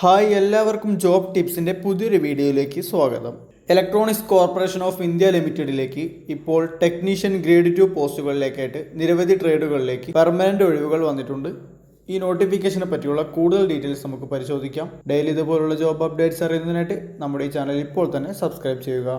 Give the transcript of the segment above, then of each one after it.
Hi എല്ലാവർക്കും job ടിപ്സിന്റെ പുതിയൊരു വീഡിയോയിലേക്ക് സ്വാഗതം. ഇലക്ട്രോണിക്സ് കോർപ്പറേഷൻ ഓഫ് ഇന്ത്യ ലിമിറ്റഡിലേക്ക് ഇപ്പോൾ ടെക്നീഷ്യൻ ഗ്രേഡ് ടു പോസ്റ്റുകളിലേക്കായിട്ട് നിരവധി ട്രേഡുകളിലേക്ക് പെർമനന്റ് ഒഴിവുകൾ വന്നിട്ടുണ്ട്. ഈ നോട്ടിഫിക്കേഷനെ പറ്റിയുള്ള കൂടുതൽ ഡീറ്റെയിൽസ് നമുക്ക് പരിശോധിക്കാം. ഡെയിലി ഇതുപോലുള്ള ജോബ് അപ്ഡേറ്റ്സ് അറിയുന്നതിനായിട്ട് നമ്മുടെ ഈ ചാനൽ ഇപ്പോൾ തന്നെ സബ്സ്ക്രൈബ് ചെയ്യുക.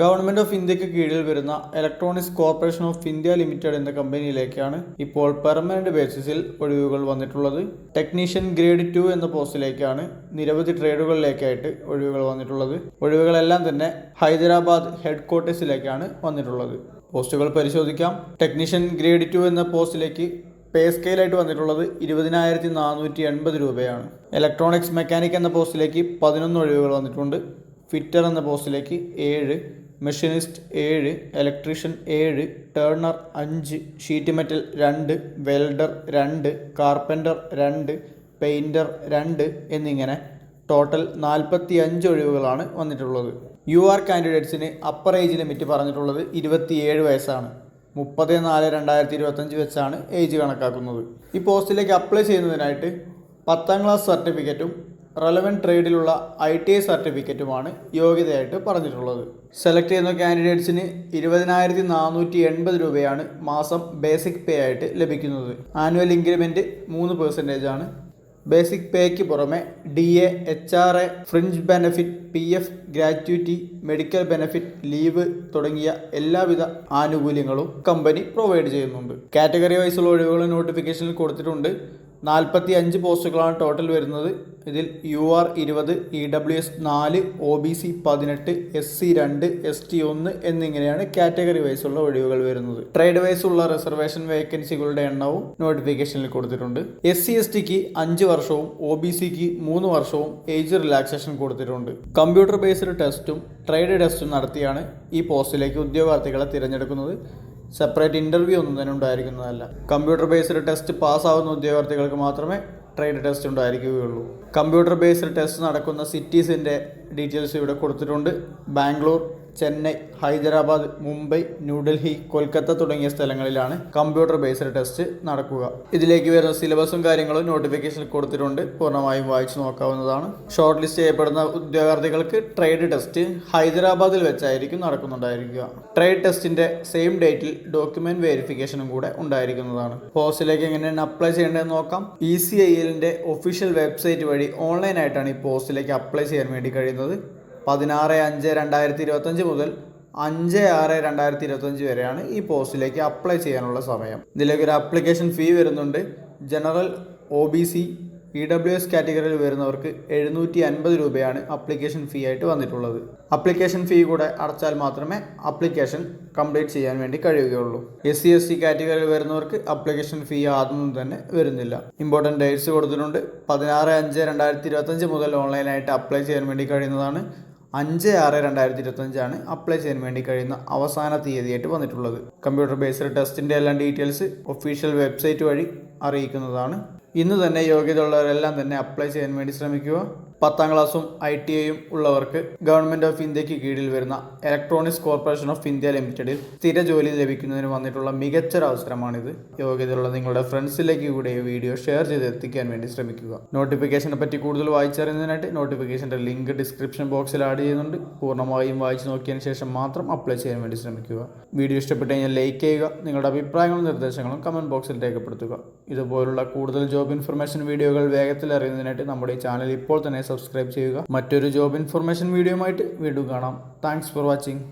ഗവൺമെന്റ് ഓഫ് ഇന്ത്യയ്ക്ക് കീഴിൽ വരുന്ന electronics corporation of India limited എന്ന കമ്പനിയിലേക്കാണ് ഇപ്പോൾ പെർമനന്റ് ബേസിസിൽ ഒഴിവുകൾ വന്നിട്ടുള്ളത്. ടെക്നീഷ്യൻ ഗ്രേഡ് ടു എന്ന പോസ്റ്റിലേക്കാണ് നിരവധി ട്രേഡുകളിലേക്കായിട്ട് ഒഴിവുകൾ വന്നിട്ടുള്ളത്. ഒഴിവുകളെല്ലാം തന്നെ ഹൈദരാബാദ് ഹെഡ് ക്വാർട്ടേഴ്സിലേക്കാണ് വന്നിട്ടുള്ളത്. പോസ്റ്റുകൾ പരിശോധിക്കാം. ടെക്നീഷ്യൻ ഗ്രേഡ് ടു എന്ന പോസ്റ്റിലേക്ക് പേ സ്കെയിലായിട്ട് വന്നിട്ടുള്ളത് ഇരുപതിനായിരത്തി നാനൂറ്റി എൺപത് രൂപയാണ്. ഇലക്ട്രോണിക്സ് മെക്കാനിക് എന്ന പോസ്റ്റിലേക്ക് പതിനൊന്ന് ഒഴിവുകൾ വന്നിട്ടുണ്ട്. ഫിറ്റർ എന്ന പോസ്റ്റിലേക്ക് ഏഴ് മെഷീനിസ്റ്റ് ഏഴ് ഇലക്ട്രീഷ്യൻ ഏഴ് ടേണർ അഞ്ച് ഷീറ്റ് മെറ്റൽ രണ്ട് വെൽഡർ രണ്ട് കാർപ്പന്റർ രണ്ട് പെയിന്റർ രണ്ട് എന്നിങ്ങനെ ടോട്ടൽ നാൽപ്പത്തി അഞ്ച് ഒഴിവുകളാണ് വന്നിട്ടുള്ളത്. യു ആർ കാൻഡിഡേറ്റ്സിന് അപ്പർ ഏജ് ലിമിറ്റ് പറഞ്ഞിട്ടുള്ളത് ഇരുപത്തിയേഴ് വയസ്സാണ്. മുപ്പത് നാല് രണ്ടായിരത്തി ഇരുപത്തഞ്ച് വെച്ചാണ് ഏജ് കണക്കാക്കുന്നത്. ഈ പോസ്റ്റിലേക്ക് അപ്ലൈ ചെയ്യുന്നതിനായിട്ട് പത്താം ക്ലാസ് സർട്ടിഫിക്കറ്റും റെലവന്റ് ട്രേഡിലുള്ള ഐ ടി ഐ സർട്ടിഫിക്കറ്റുമാണ് യോഗ്യതയായിട്ട് പറഞ്ഞിട്ടുള്ളത്. സെലക്ട് ചെയ്യുന്ന കാൻഡിഡേറ്റ്സിന് ഇരുപതിനായിരത്തി നാനൂറ്റി എൺപത് രൂപയാണ് മാസം ബേസിക് പേ ആയിട്ട് ലഭിക്കുന്നത്. ആനുവൽ ഇൻക്രിമെന്റ് മൂന്ന് പെർസെന്റേജ് ആണ്. ബേസിക് പേയ്ക്ക് പുറമെ D A H R A fringe benefit P F gratuity medical benefit leave തുടങ്ങിയ എല്ലാവിധ ആനുകൂല്യങ്ങളും കമ്പനി പ്രൊവൈഡ് ചെയ്യുന്നുണ്ട്. കാറ്റഗറി വൈസുള്ള ഒഴിവുകൾ നോട്ടിഫിക്കേഷനിൽ കൊടുത്തിട്ടുണ്ട്. നാൽപ്പത്തി അഞ്ച് പോസ്റ്റുകളാണ് ടോട്ടൽ വരുന്നത്. ഇതിൽ യു ആർ ഇരുപത് ഇ ഡബ്ല്യു എസ് നാല് ഒ ബി സി പതിനെട്ട് എസ് സി രണ്ട് എസ് ടി ഒന്ന് എന്നിങ്ങനെയാണ് കാറ്റഗറി വൈസുള്ള ഒഴിവുകൾ വരുന്നത്. ട്രേഡ് വൈസ് ഉള്ള റിസർവേഷൻ വേക്കൻസികളുടെ എണ്ണവും നോട്ടിഫിക്കേഷനിൽ കൊടുത്തിട്ടുണ്ട്. എസ് സി എസ് ടിക്ക് അഞ്ച് വർഷവും ഒ ബി സിക്ക് മൂന്ന് വർഷവും ഏജ് റിലാക്സേഷൻ കൊടുത്തിട്ടുണ്ട്. കമ്പ്യൂട്ടർ ബേസ്ഡ് ടെസ്റ്റും ട്രേഡ് ടെസ്റ്റും നടത്തിയാണ് ഈ പോസ്റ്റിലേക്ക് ഉദ്യോഗാർത്ഥികളെ തിരഞ്ഞെടുക്കുന്നത്. സെപ്പറേറ്റ് ഇന്റർവ്യൂ ഒന്നും തന്നെ ഉണ്ടായിരിക്കുന്നതല്ല. കമ്പ്യൂട്ടർ ബേസ്ഡ് ടെസ്റ്റ് പാസ്സാവുന്ന ഉദ്യോഗാർത്ഥികൾക്ക് മാത്രമേ ട്രേഡ് ടെസ്റ്റ് ഉണ്ടായിരിക്കുകയുള്ളൂ. കമ്പ്യൂട്ടർ ബേസ്ഡ് ടെസ്റ്റ് നടക്കുന്ന സിറ്റീസിന്റെ ഡീറ്റെയിൽസ് ഇവിടെ കൊടുത്തിട്ടുണ്ട്. ബാംഗ്ലൂർ ചെന്നൈ ഹൈദരാബാദ് മുംബൈ ന്യൂഡൽഹി കൊൽക്കത്ത തുടങ്ങിയ സ്ഥലങ്ങളിലാണ് കമ്പ്യൂട്ടർ ബേസ്ഡ് ടെസ്റ്റ് നടക്കുക. ഇതിലേക്ക് വരുന്ന സിലബസും കാര്യങ്ങളും നോട്ടിഫിക്കേഷനിൽ കൊടുത്തിട്ടുണ്ട്. പൂർണമായും വായിച്ചു നോക്കാവുന്നതാണ്. ഷോർട്ട് ലിസ്റ്റ് ചെയ്യപ്പെടുന്ന ഉദ്യോഗാർത്ഥികൾക്ക് ട്രേഡ് ടെസ്റ്റ് ഹൈദരാബാദിൽ വെച്ചായിരിക്കും നടക്കുന്നുണ്ടായിരിക്കുക. ട്രേഡ് ടെസ്റ്റിന്റെ സെയിം ഡേറ്റിൽ ഡോക്യുമെന്റ് വെരിഫിക്കേഷനും കൂടെ ഉണ്ടായിരിക്കുന്നതാണ്. പോസ്റ്റിലേക്ക് എങ്ങനെയാണ് അപ്ലൈ ചെയ്യേണ്ടതെന്ന് നോക്കാം. ഇ സി ഐ എല്ലിന്റെ ഒഫീഷ്യൽ വെബ്സൈറ്റ് വഴി ഓൺലൈനായിട്ടാണ് ഈ പോസ്റ്റിലേക്ക് അപ്ലൈ ചെയ്യാൻ വേണ്ടി കഴിയുന്നത്. പതിനാറ് അഞ്ച് രണ്ടായിരത്തി ഇരുപത്തഞ്ച് മുതൽ അഞ്ച് ആറ് രണ്ടായിരത്തി ഇരുപത്തഞ്ച് വരെയാണ് ഈ പോസ്റ്റിലേക്ക് അപ്ലൈ ചെയ്യാനുള്ള സമയം. ഇതിലേക്ക് ഒരു അപ്ലിക്കേഷൻ ഫീ വരുന്നുണ്ട്. General O B C E W S കാറ്റഗറിയിൽ വരുന്നവർക്ക് എഴുന്നൂറ്റി അൻപത് രൂപയാണ് അപ്ലിക്കേഷൻ ഫീ ആയിട്ട് വന്നിട്ടുള്ളത്. അപ്ലിക്കേഷൻ ഫീ കൂടെ അടച്ചാൽ മാത്രമേ അപ്ലിക്കേഷൻ കംപ്ലീറ്റ് ചെയ്യാൻ വേണ്ടി കഴിയുകയുള്ളൂ. എസ് സി എസ് സി കാറ്റഗറിയിൽ വരുന്നവർക്ക് അപ്ലിക്കേഷൻ ഫീ ആദ്യം തന്നെ വരുന്നില്ല. ഇമ്പോർട്ടന്റ് ഡേറ്റ്സ് കൊടുത്തിട്ടുണ്ട്. പതിനാറ് അഞ്ച് രണ്ടായിരത്തി ഇരുപത്തഞ്ച് മുതൽ ഓൺലൈനായിട്ട് അപ്ലൈ ചെയ്യാൻ വേണ്ടി കഴിയുന്നതാണ് അഞ്ച് ആറ് രണ്ടായിരത്തി ഇരുപത്തഞ്ചാണ് അപ്ലൈ ചെയ്യാൻ വേണ്ടി കഴിയുന്ന അവസാന തീയതിയായിട്ട് വന്നിട്ടുള്ളത്. കമ്പ്യൂട്ടർ ബേസ്ഡ് ടെസ്റ്റിന്റെ എല്ലാം ഡീറ്റെയിൽസ് ഒഫീഷ്യൽ വെബ്സൈറ്റ് വഴി അറിയിക്കുന്നതാണ്. ഇന്ന് തന്നെ യോഗ്യതയുള്ളവരെല്ലാം തന്നെ അപ്ലൈ ചെയ്യാൻ വേണ്ടി ശ്രമിക്കുക. പത്താം ക്ലാസ്സും ഐ ടി ഐയും ഉള്ളവർക്ക് ഗവൺമെന്റ് ഓഫ് ഇന്ത്യയ്ക്ക് കീഴിൽ വരുന്ന ഇലക്ട്രോണിക്സ് കോർപ്പറേഷൻ ഓഫ് ഇന്ത്യ ലിമിറ്റഡിൽ സ്ഥിര ജോലി ലഭിക്കുന്നതിന് വന്നിട്ടുള്ള മികച്ചൊരു അവസരമാണിത്. യോഗ്യതയുള്ള നിങ്ങളുടെ ഫ്രണ്ട്സിലേക്ക് കൂടെ വീഡിയോ ഷെയർ ചെയ്ത് എത്തിക്കാൻ വേണ്ടി ശ്രമിക്കുക. നോട്ടിഫിക്കേഷനെ പറ്റി കൂടുതൽ വായിച്ചറിയുന്നതിനായിട്ട് നോട്ടിഫിക്കേഷന്റെ ലിങ്ക് ഡിസ്ക്രിപ്ഷൻ ബോക്സിൽ ആഡ് ചെയ്യുന്നുണ്ട്. പൂർണമായും വായിച്ചു നോക്കിയതിന് ശേഷം മാത്രം അപ്ലൈ ചെയ്യാൻ വേണ്ടി ശ്രമിക്കുക. വീഡിയോ ഇഷ്ടപ്പെട്ട് കഴിഞ്ഞാൽ ലൈക്ക് ചെയ്യുക നിങ്ങളുടെ അഭിപ്രായങ്ങളും നിർദ്ദേശങ്ങളും കമന്റ് ബോക്സിൽ രേഖപ്പെടുത്തുക. ഇതുപോലുള്ള കൂടുതൽ ജോബ് ഇൻഫർമേഷൻ വീഡിയോകൾ വേഗത്തിൽ അറിയുന്നതിനായിട്ട് നമ്മുടെ ഈ ചാനൽ ഇപ്പോൾ തന്നെ സബ്സ്ക്രൈബ് ചെയ്യുക. മറ്റൊരു ജോബ് ഇൻഫർമേഷൻ വീഡിയോ ആയിട്ട് വീണ്ടും കാണാം. Thanks for watching